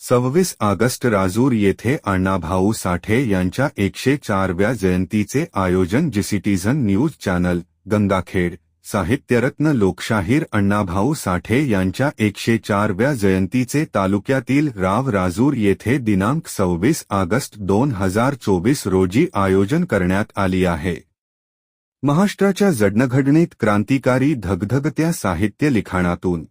सव्वीस ऑगस्ट राजूर येथे अण्णाभाऊ साठे यांच्या एकशे चारव्या जयंतीचे आयोजन G citizen news channel Gangakhed साहित्यरत्न लोकशाहीर अण्णाभाऊ साठे यांच्या एकशे चारव्या जयंतीचे तालुक्यातील राव राजूर येथे दिनांक सव्वीस ऑगस्ट दोन हजार चोवीस रोजी आयोजन करण्यात आली आहे. महाराष्ट्राच्या जडणघडणीत क्रांतिकारी धगधगत्या साहित्य लिखाणातून.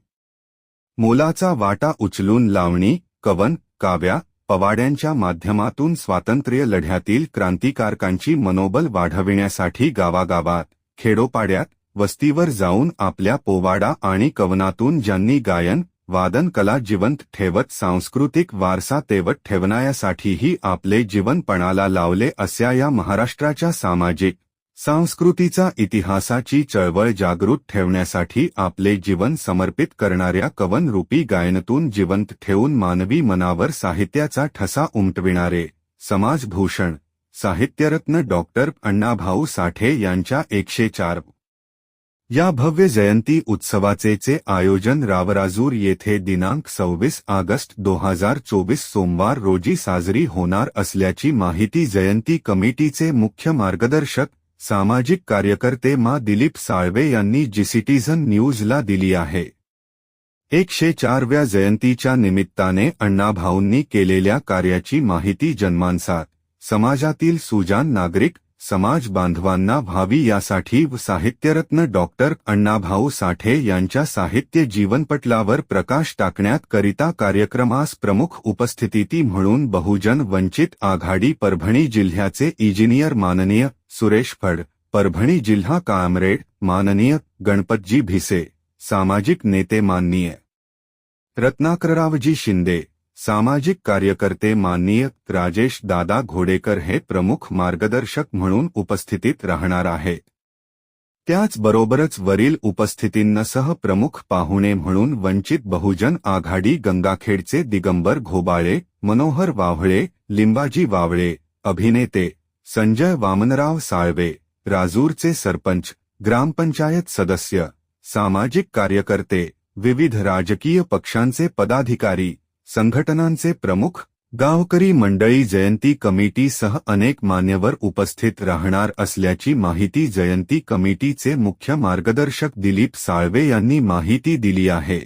मोलाचा वाटा उचलून लावणी कवन काव्या पवाड्यांच्या माध्यमातून स्वातंत्र्य लढ्यातील क्रांतिकारकांची मनोबल वाढविण्यासाठी गावागावात खेडोपाड्यात वस्तीवर जाऊन आपल्या पोवाडा आणि कवनातून ज्यांनी गायन वादन कला जिवंत ठेवत सांस्कृतिक वारसा तेवत ठेवण्यासाठीही आपले जीवनपणाला लावले अशा या महाराष्ट्राच्या सामाजिक संस्कृतीचा इतिहासाची चळवळ जागृत ठेवण्यासाठी आपले जीवन समर्पित करणाऱ्या कवनरूपी गायनातून जिवंत ठेवून मानवी मनावर साहित्याचा ठसा उमटविणारे समाजभूषण साहित्यरत्न डॉक्टर अण्णाभाऊ साठे यांच्या एकशे चार. या भव्य जयंती उत्सवाचे आयोजन रावराजूर येथे दिनांक सव्वीस ऑगस्ट दोन हजार चोवीस सोमवार रोजी साजरी होणार असल्याची माहिती जयंती कमिटीचे मुख्य मार्गदर्शक सामाजिक कार्यकर्ते मा दिलीप साळवे यांनी जिसिटिझन न्यूजला दिली आहे. एकशे चारव्या जयंतीच्या निमित्ताने अण्णाभाऊंनी केलेल्या कार्याची माहिती जनमानसात समाजातील सुजान नागरिक समाज बांधवांना व्हावी यासाठी साहित्यरत्न डॉक्टर अण्णाभाऊ साठे यांच्या साहित्य जीवनपटलावर प्रकाश टाकण्यात करिता कार्यक्रमास प्रमुख उपस्थिती म्हणून बहुजन वंचित आघाडी परभणी जिल्ह्याचे इंजिनियर माननीय सुरेश फड परभणी जिल्हा कामरेड माननीय गणपतजी भिसे सामाजिक नेते माननीय रत्नाकररावजी शिंदे सामाजिक कार्यकर्ते माननीय राजेश दादा घोडेकर हे प्रमुख मार्गदर्शक म्हणून उपस्थितीत राहणार आहेत त्याचबरोबरच वरील उपस्थितींसह प्रमुख पाहुणे म्हणून वंचित बहुजन आघाडी गंगाखेडचे दिगंबर घोबाळे मनोहर वावळे लिंबाजी वावळे अभिनेते संजय वामनराव साळवे राजूरचे सरपंच ग्रामपंचायत सदस्य सामाजिक कार्यकर्ते विविध राजकीय पक्षांचे पदाधिकारी संघटनांचे प्रमुख गावकरी मंडळी जयंती कमिटीसह अनेक मान्यवर उपस्थित राहणार असल्याची माहिती जयंती कमिटीचे मुख्य मार्गदर्शक दिलीप साळवे यांनी माहिती दिली आहे.